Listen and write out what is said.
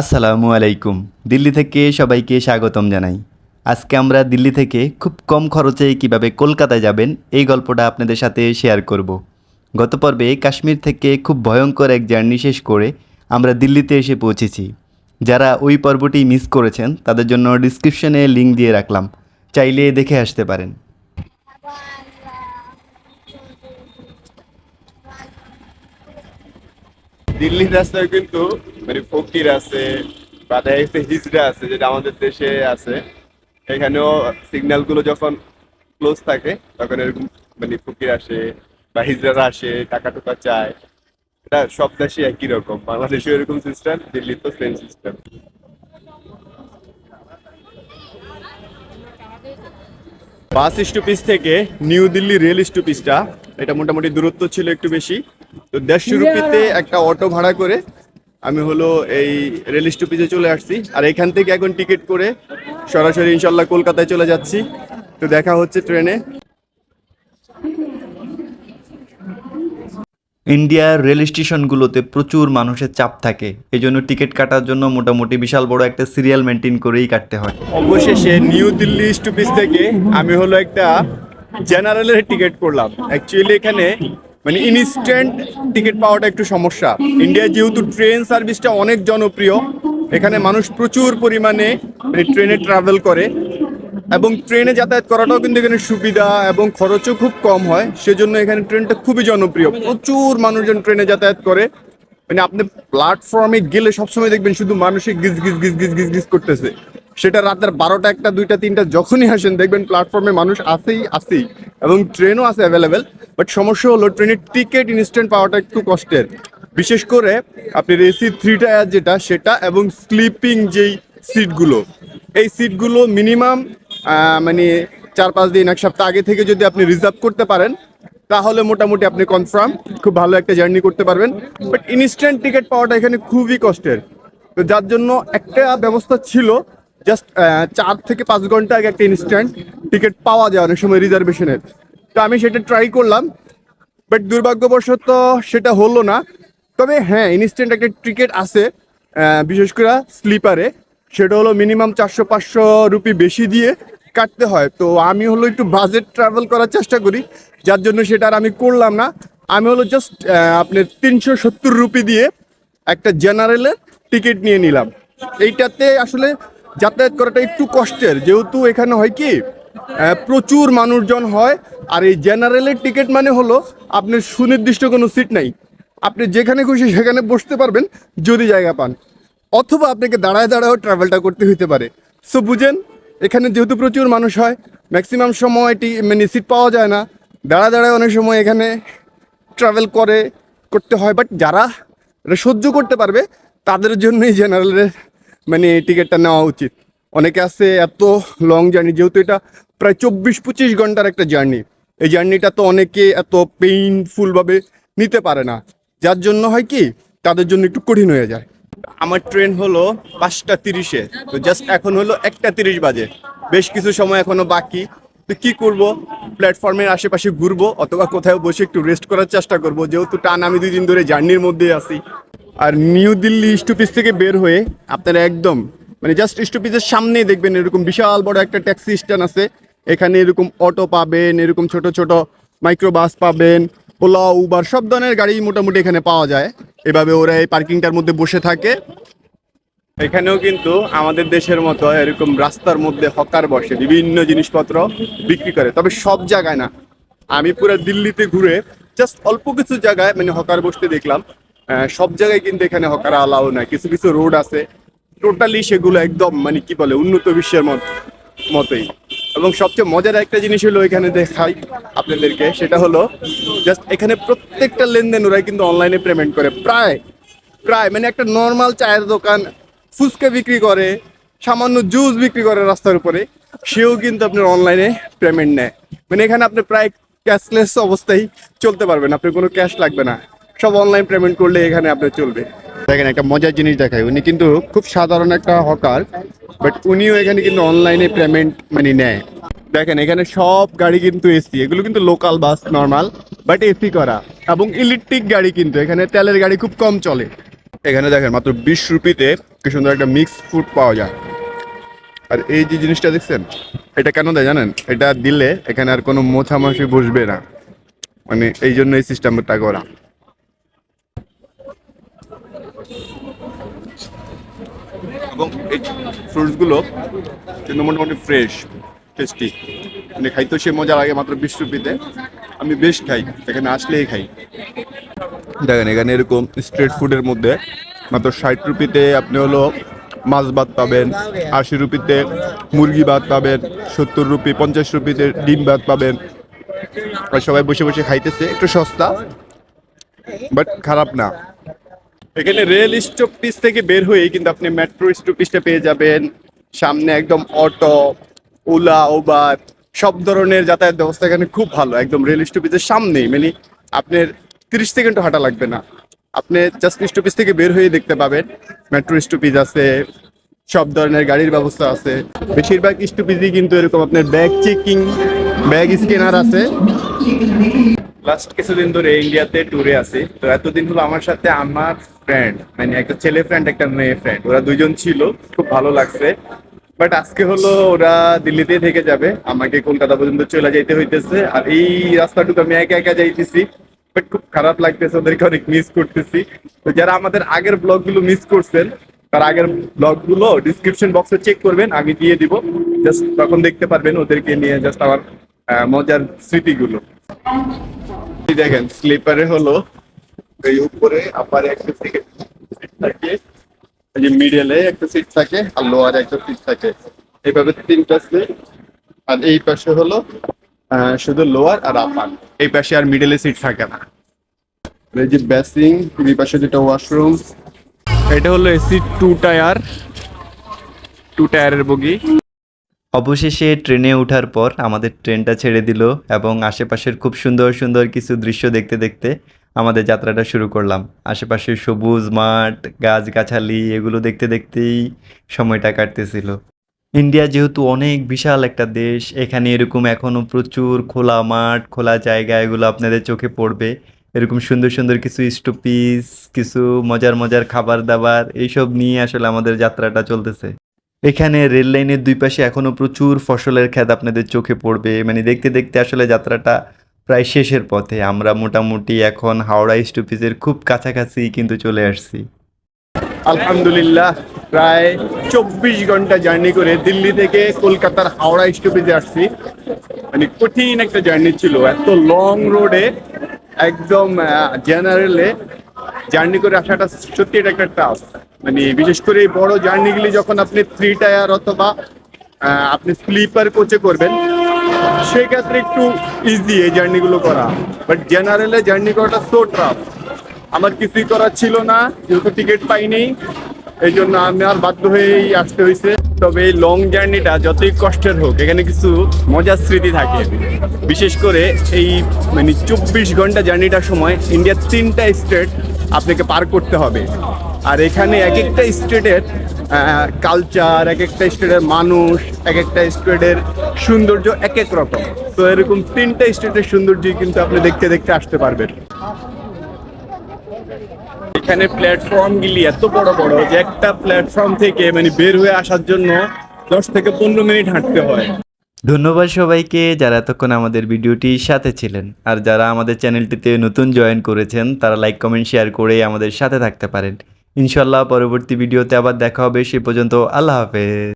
আসসালামু আলাইকুম। দিল্লি থেকে সবাইকে স্বাগতম জানাই। আজকে আমরা দিল্লি থেকে খুব কম খরচে কীভাবে কলকাতায় যাবেন এই গল্পটা আপনাদের সাথে শেয়ার করব। গত পর্বে কাশ্মীর থেকে খুব ভয়ঙ্কর এক জার্নি শেষ করে আমরা দিল্লিতে এসে পৌঁছেছি। যারা ওই পর্বটি মিস করেছেন, তাদের জন্য ডিসক্রিপশনে লিঙ্ক দিয়ে রাখলাম। চাইলে দেখে আসতে পারেন। দিল্লির রাস্তায় কিন্তু মানে ফকির আছে বা দেখা গেছে হিজড়া আছে যেটা আমাদের দেশে আছে। এখানেও সিগন্যালগুলো যখন ক্লোজ থাকে তখন এরকম মানে ফকির আসে বা হিজড়ারা আসে টাকা টুকা চায়। এটা সব দেশে একই রকম। বাংলাদেশে এরকম সিস্টেম দিল্লির তো সেম সিস্টেম বাস স্টপিস থেকে নিউ দিল্লি রেল স্টপিসটা এটা মোটামুটি দূরত্ব ছিল একটু বেশি। তো দেড়শো রুপিতে একটা অটো ভাড়া করে আমি হলো এই রেল স্টপিসে চলে আসছি আর এখান থেকে এখন টিকিট করে সরাসরি ইনশাল্লাহ কলকাতায় চলে যাচ্ছি। তো দেখা হচ্ছে ট্রেনে। ইন্ডিয়ার রেল স্টেশনগুলোতে প্রচুর মানুষের চাপ থাকে। এই জন্য টিকিট কাটার জন্য মোটামুটি বিশাল বড় একটা সিরিয়াল মেনটেন করেই কাটতে হয়। অবশেষে নিউ দিল্লি স্টপিস থেকে আমি হলো একটা জেনারেলের টিকিট করলাম। অ্যাকচুয়ালি এখানে মানে ইনস্ট্যান্ট টিকিট পাওয়াটা একটু সমস্যা। ইন্ডিয়ায় যেহেতু ট্রেন সার্ভিসটা অনেক জনপ্রিয়, এখানে মানুষ প্রচুর পরিমাণে মানে ট্রেনে ট্রাভেল করে এবং ট্রেনে যাতায়াত করাটাও কিন্তু এখানে সুবিধা এবং খরচও খুব কম হয়, সেজন্য এখানে ট্রেনটা খুবই জনপ্রিয়। প্রচুর মানুষজন ট্রেনে যাতায়াত করে। মানে আপনি প্ল্যাটফর্মে গেলে সবসময় দেখবেন শুধু মানুষে গিজ গিজ গিজ গিজ গিজ গিজ করতেছে। সেটা রাতের বারোটা, একটা, দুইটা, তিনটা, যখনই আসেন, দেখবেন প্ল্যাটফর্মে মানুষ আসেই আসেই, এবং ট্রেনও আছে অ্যাভেলেবেল বাট সমস্যা হলো ট্রেনের টিকিট ইনস্ট্যান্ট পাওয়াটা একটু কষ্টের। বিশেষ করে আপনার এসি থ্রি টায়ার যেটা, সেটা এবং স্লিপিং যেই সিটগুলো এই সিটগুলো মিনিমাম মানে চার, পাঁচ দিন, এক সপ্তাহ আগে থেকে যদি আপনি রিজার্ভ করতে পারেন, তাহলে মোটামুটি আপনি কনফার্ম খুব ভালো একটা জার্নি করতে পারবেন বাট ইনস্ট্যান্ট টিকিট পাওয়াটা এখানে খুবই কষ্টের। তো যার জন্য একটা ব্যবস্থা ছিল জাস্ট চার থেকে পাঁচ ঘণ্টা আগে একটা ইনস্ট্যান্ট টিকিট পাওয়া যায় অনেক সময় রিজার্ভেশনের তো আমি সেটা ট্রাই করলাম বাট দুর্ভাগ্যবশত সেটা হলো না। তবে হ্যাঁ ইনস্ট্যান্ট একটা টিকিট আছে বিশেষ করে স্লিপারে সেটা হলো মিনিমাম চারশো পাঁচশো রুপি বেশি দিয়ে কাটতে হয়। তো আমি হলো একটু বাজেট ট্রাভেল করার চেষ্টা করি, যার জন্য সেটা আর আমি করলাম না। আমি হলো জাস্ট আপনার তিনশো সত্তর রুপি দিয়ে একটা জেনারেলের টিকিট নিয়ে নিলাম। এইটাতে আসলে যাতায়াত করাটা একটু কষ্টের। যেহেতু এখানে হয় কি প্রচুর মানুষজন হয়, আর এই জেনারেলের টিকিট মানে হলো আপনার সুনির্দিষ্ট কোনো সিট নাই। আপনি যেখানে খুশি সেখানে বসতে পারবেন, যদি জায়গা পান। অথবা আপনাকে দাঁড়ায় দাঁড়ায়ও ট্রাভেলটা করতে হইতে পারে। সো বুঝেন, এখানে যেহেতু প্রচুর মানুষ হয় ম্যাক্সিমাম সময় টি মানে সিট পাওয়া যায় না। দাঁড়া দাঁড়ায় অনেক সময় এখানে ট্রাভেল করে, করতে হয়। বাট যারা এটা সহ্য করতে পারবে, তাদের জন্যই জেনারেলের মানে টিকিটটা নেওয়া উচিত। অনেকে আছে এত লং জার্নি যেহেতু এটা প্রায় চব্বিশ পঁচিশ ঘণ্টার একটা জার্নি এই জার্নিটা তো অনেকে এত পেইনফুলভাবে নিতে পারে না। যার জন্য হয় কি, তাদের জন্য একটু কঠিন হয়ে যায়। আমার ট্রেন হলো পাঁচটা তিরিশে, তো জাস্ট এখন হলো একটা তিরিশ বাজে। বেশ কিছু সময় এখনও বাকি। তো কি করব? প্ল্যাটফর্মের আশেপাশে ঘুরবো, অথবা কোথাও বসে একটু রেস্ট করার চেষ্টা করব। যেহেতু টান আমি দুই দিন ধরে জার্নির মধ্যে আছি। আর নিউ দিল্লি স্টপিস থেকে বের হয়ে আপনারা একদম মানে জাস্ট স্টপিসের সামনেই দেখবেন এরকম বিশাল বড় একটা ট্যাক্সি স্ট্যান্ড আছে। এখানে এরকম অটো পাবেন, এরকম ছোট ছোট মাইক্রো বাস পাবেন, ওলা, উবার, সব ধরনের গাড়ি মোটামুটি এখানে পাওয়া যায়। এভাবে ওরা এই পার্কিংটার মধ্যে বসে থাকে। এখানেও কিন্তু আমাদের দেশের মতো এরকম রাস্তার মধ্যে হকার বসে, বিভিন্ন জিনিসপত্র বিক্রি করে, তবে সব জায়গায় না। আমি পুরো দিল্লিতে ঘুরে জাস্ট অল্প কিছু জায়গায় মানে হকার বসতে দেখলাম। সব জায়গায় কিন্তু এখানে হকার আলাও না কিছু কিছু রোড আছে। টোটালি সেগুলো একদম মানে কি বলে, উন্নত বিশ্বের মত, মতোই। এবং সবচেয়ে মজার একটা জিনিস হলো এখানে দেখাই আপনাদেরকে, সেটা হলো জাস্ট এখানে প্রত্যেকটা লেনদেন ওরা কিন্তু অনলাইনে পেমেন্ট করে। প্রায় প্রায় মানে একটা নর্মাল চায়ের দোকান, ফুচকা বিক্রি করে, সামান্য জুস বিক্রি করে রাস্তার উপরে, সেও কিন্তু আপনার অনলাইনে পেমেন্ট নেয়। মানে এখানে আপনি প্রায় ক্যাশলেস অবস্থায় চলতে পারবেন, আপনার কোনো ক্যাশ লাগবে না। সব অনলাইন পেমেন্ট করলে এখানে আপনার চলবে। দেখেন, একটা মজার জিনিস দেখায় উনি কিন্তু খুব সাধারণ একটা হকার বাট উনিও এখানে কিন্তু অনলাইনে পেমেন্ট মানে নেয়। দেখেন, এখানে সব গাড়ি কিন্তু এসি এগুলো কিন্তু local bus normal but AC করা। এবং ইলেকট্রিক গাড়ি কিন্তু, এখানে তেলের গাড়ি খুব কম চলে। এখানে দেখেন, মাত্র বিশ রুপিতে কি সুন্দর একটা মিক্সড ফুড পাওয়া যায়। আর এই যে জিনিসটা দেখছেন, এটা কেন দেয় জানেন? এটা দিলে এখানে আর কোনো মোছামাছি বসবে না। মানে এই জন্য এই সিস্টেমটা করা। এবং এই ফ্রুটসগুলো কিন্তু মোটামুটি ফ্রেশ টেস্টি মানে খাইতেও সে মজা লাগে মাত্র বিশ রুপিতে। আমি বেশ খাই, এখানে আসলেই খাই। দেখেন, এখানে এরকম স্ট্রিট ফুডের মধ্যে মাত্র ষাট রুপিতে আপনি হলো মাছ ভাত পাবেন, আশি রুপিতে মুরগি ভাত পাবেন, সত্তর রুপি, পঞ্চাশ রুপিতে ডিম ভাত পাবেন। আর সবাই বসে বসে খাইতেছে, একটু সস্তা বাট খারাপ না। এখানে রেল স্টপিস থেকে বের হয়ে কিন্তু আপনি মেট্রো স্টপিসটা পেয়ে যাবেন। সামনে একদম অটো ওলা ওবার সব ধরনের যাতায়াত ব্যবস্থা এখানে খুব ভালো, একদম রেল স্টপিসের সামনেই। মানে আপনার তিরিশ সেকেন্ডও হাঁটা লাগবে না। আপনি জাস্ট স্টপিস থেকে বের হয়ে দেখতে পাবেন মেট্রো স্টপিস আছে, সব ধরনের গাড়ির ব্যবস্থা আছে। বেশিরভাগ স্টপিসই কিন্তু এরকম আপনার ব্যাগ চেকিং ব্যাগ স্ক্যানার আছে। লাস্ট কিছুদিন ধরে ইন্ডিয়াতে ট্যুরে আছি। তো এতদিন হলো আমার সাথে আমার ফ্রেন্ড মানে একটা ছেলে ফ্রেন্ড একটা মেয়ে ফ্রেন্ড ওরা দুইজন ছিল, খুব ভালো লাগছে। বাট আজকে হলো ওরা দিল্লিতে থেকে যাবে। আমাকে কলকাতা পর্যন্ত চলে যাইতে হইতেছে। আর এই রাস্তাটুকু আমি একা একা যাইতেছি। বাট খুব খারাপ লাগতেছে, ওদেরকে অনেক মিস করতেছি। তো যারা আমাদের আগের ব্লগগুলো মিস করছেন, তার আগের ব্লগগুলো ডিসক্রিপশন বক্সে চেক করবেন, আমি দিয়ে দিব। জাস্ট তখন দেখতে পারবেন, ওদেরকে নিয়ে জাস্ট আমার মজার স্মৃতিগুলো। দেখেন স্লিপারে হলো এই উপরে আপারে একটা সিট থাকে, এই যে মিডলে একটা সিট থাকে আর লোয়ারে একটা সিট থাকে। এইভাবে তিনটা সিট আর এই পাশে হলো শুধু লোয়ার আর আপার এই পাশে আর মিডলে সিট থাকে না। এই যে বেসিং এই পাশে যেটা ওয়াশরুম এটা হলো এসি টু টায়ার টু টায়ারের বগি। অবশেষে ট্রেনে ওঠার পর আমাদের ট্রেনটা ছেড়ে দিল এবং আশেপাশের খুব সুন্দর সুন্দর কিছু দৃশ্য দেখতে দেখতে আমাদের যাত্রাটা শুরু করলাম। আশেপাশে সবুজ মাঠ, গাছগাছালি, এগুলো দেখতে দেখতেই সময়টা কাটতেছিল। ইন্ডিয়া যেহেতু অনেক বিশাল একটা দেশ, এখানে এরকম এখনও প্রচুর খোলা মাঠ, খোলা জায়গা, এগুলো আপনাদের চোখে পড়বে। এরকম সুন্দর সুন্দর কিছু স্টপিস কিছু মজার মজার খাবার দাবার, এইসব নিয়ে আসলে আমাদের যাত্রাটা চলতেছে। এখানে রেল লাইনের দুই পাশে এখনও প্রচুর ফসলের ক্ষেত আপনাদের চোখে পড়বে। মানে দেখতে দেখতে আসলে যাত্রাটা প্রায় শেষের পথে আমরা মোটামুটি এখন হাওড়া স্টপেজের খুব কাছাকাছি কিন্তু চলে আসছি। আলহামদুলিল্লাহ, প্রায় চব্বিশ ঘণ্টা জার্নি করে দিল্লি থেকে কলকাতার হাওড়া স্টপেজে আসছি। মানে কঠিন একটা জার্নি ছিল, এত লং রোডে একদম জেনারেলে জার্নি করে আসাটা সত্যি এটা একটা টাফ মানে বিশেষ করে এই বড় জার্নিগুলি যখন আপনি থ্রি টায়ার অথবা আপনি স্লিপার কোচে করবেন সেক্ষেত্রে একটু ইজি এই জার্নিগুলো করা। বাট জেনারেলে জার্নি করাটা সো টাফ আমার কিছুই করার ছিল না, যেহেতু টিকিট পাইনি, এই জন্য আমি আর বাধ্য হয়েই আসতে হয়েছে। তবে এই লং জার্নিটা যতই কষ্টের হোক, এখানে কিছু মজার স্মৃতি থাকে। বিশেষ করে এই মানে চব্বিশ ঘণ্টা জার্নিটার সময় ইন্ডিয়ার তিনটা স্টেট আপনাকে পার করতে হবে। আর এখানে এক একটা স্টেটের কালচার এক একটা স্টেটের মানুষ, এক একটা স্টেটের সৌন্দর্য এক এক রকম। তো এরকম তিনটা স্টেটের সৌন্দর্যই কিন্তু আপনি দেখতে দেখতে আসতে পারবেন। এখানে প্ল্যাটফর্ম গুলি এত বড় বড় যে একটা প্ল্যাটফর্ম থেকে মানে বের হয়ে আসার জন্য দশ থেকে পনেরো মিনিট হাঁটতে হয়। ধন্যবাদ সবাইকে যারা এতক্ষণ আমাদের ভিডিওটির সাথে ছিলেন। আর যারা আমাদের চ্যানেলটিতে নতুন জয়েন করেছেন, তারা লাইক কমেন্ট শেয়ার করে আমাদের সাথে থাকতে পারেন। ইনশাল্লাহ পরবর্তী ভিডিওতে আবার দেখা হবে সে পর্যন্ত আল্লাহ হাফেজ।